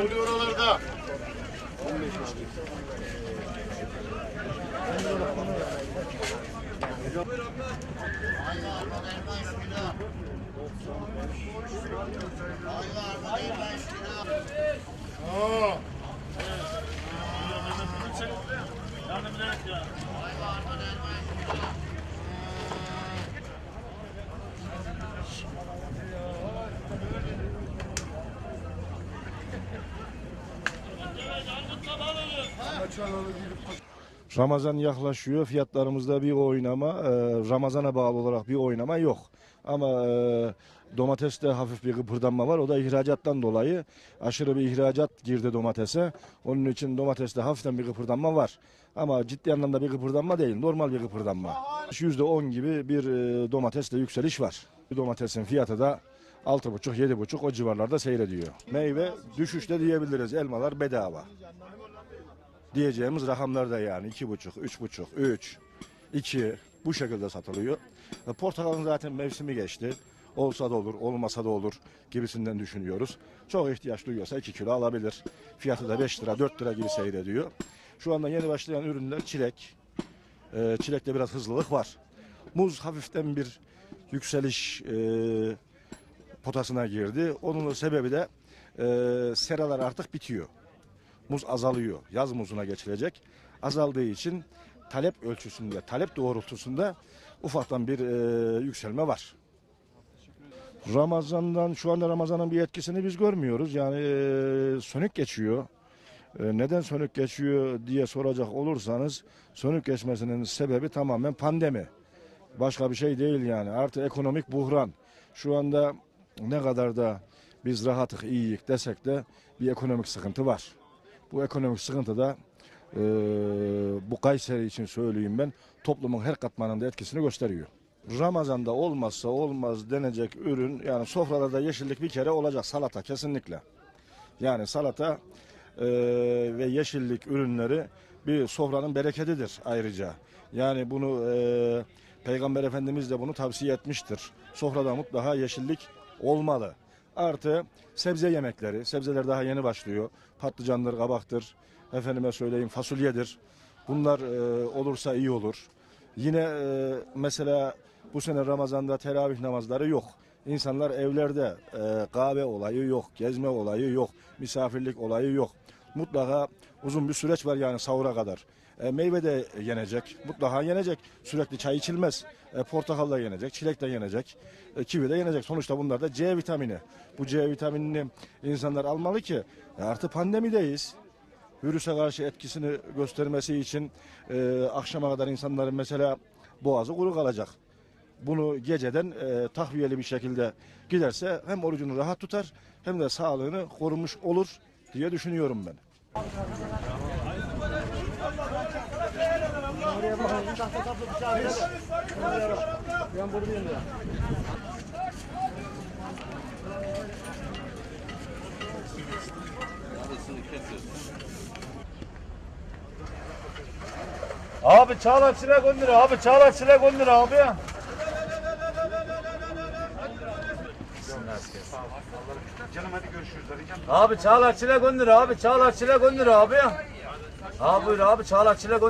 Oluyor oralarda. Aa. Ramazan yaklaşıyor. Fiyatlarımızda bir oynama, e, Ramazan'a bağlı olarak bir oynama yok. Ama e, domateste hafif bir kıpırdanma var. O da ihracattan dolayı aşırı bir ihracat girdi domatese. Onun için domateste hafiften bir kıpırdanma var. Ama ciddi anlamda bir kıpırdanma değil, normal bir kıpırdanma. %10 gibi bir e, domatesle yükseliş var. Domatesin fiyatı da 6,5-7,5 o civarlarda seyrediyor. Meyve düşüşte diyebiliriz. Elmalar bedava diyeceğimiz rakamlar da yani iki buçuk, üç buçuk, üç, iki bu şekilde satılıyor. E, Portakalın zaten mevsimi geçti. Olsa da olur, olmasa da olur gibisinden düşünüyoruz. Çok ihtiyaç duyuyorsa 2 kilo alabilir. Fiyatı da 5 lira, 4 lira gibi seyrediyor. Şu anda yeni başlayan ürünler çilek. E, çilekte biraz hızlılık var. Muz hafiften bir yükseliş e, potasına girdi. Onun sebebi de e, seralar artık bitiyor muz azalıyor. Yaz muzuna geçilecek. Azaldığı için talep ölçüsünde, talep doğrultusunda ufaktan bir e, yükselme var. Ramazan'dan şu anda Ramazan'ın bir etkisini biz görmüyoruz. Yani e, sönük geçiyor. E, neden sönük geçiyor diye soracak olursanız sönük geçmesinin sebebi tamamen pandemi. Başka bir şey değil yani. Artı ekonomik buhran. Şu anda ne kadar da biz rahatlık, iyiyik desek de bir ekonomik sıkıntı var. Bu ekonomik sıkıntı da e, bu Kayseri için söyleyeyim ben toplumun her katmanında etkisini gösteriyor. Ramazan'da olmazsa olmaz denecek ürün yani sofralarda yeşillik bir kere olacak salata kesinlikle. Yani salata e, ve yeşillik ürünleri bir sofranın bereketidir ayrıca. Yani bunu e, Peygamber Efendimiz de bunu tavsiye etmiştir. Sofrada mutlaka yeşillik olmalı. Artı sebze yemekleri. Sebzeler daha yeni başlıyor. Patlıcandır, kabaktır. Efendime söyleyeyim fasulyedir. Bunlar e, olursa iyi olur. Yine e, mesela bu sene Ramazan'da teravih namazları yok. İnsanlar evlerde e, kahve olayı yok, gezme olayı yok, misafirlik olayı yok. Mutlaka uzun bir süreç var yani sahura kadar. E, meyve de yenecek, mutlaka yenecek. Sürekli çay içilmez. E, portakal da yenecek, çilek de yenecek, e, kivi de yenecek. Sonuçta bunlar da C vitamini. Bu C vitaminini insanlar almalı ki e, artı pandemideyiz. Virüse karşı etkisini göstermesi için e, akşama kadar insanların mesela boğazı kuru kalacak. Bunu geceden e, takviyeli bir şekilde giderse hem orucunu rahat tutar hem de sağlığını korumuş olur diye düşünüyorum ben. Abi Çağlar Çilek 10 lira abi Çağlar Çilek 10 lira abi. Abi Çağlar Çilek 10 lira abi Çağlar Çilek 10 lira abi. Abi buyur abi Çağlar Çilek 10 lira.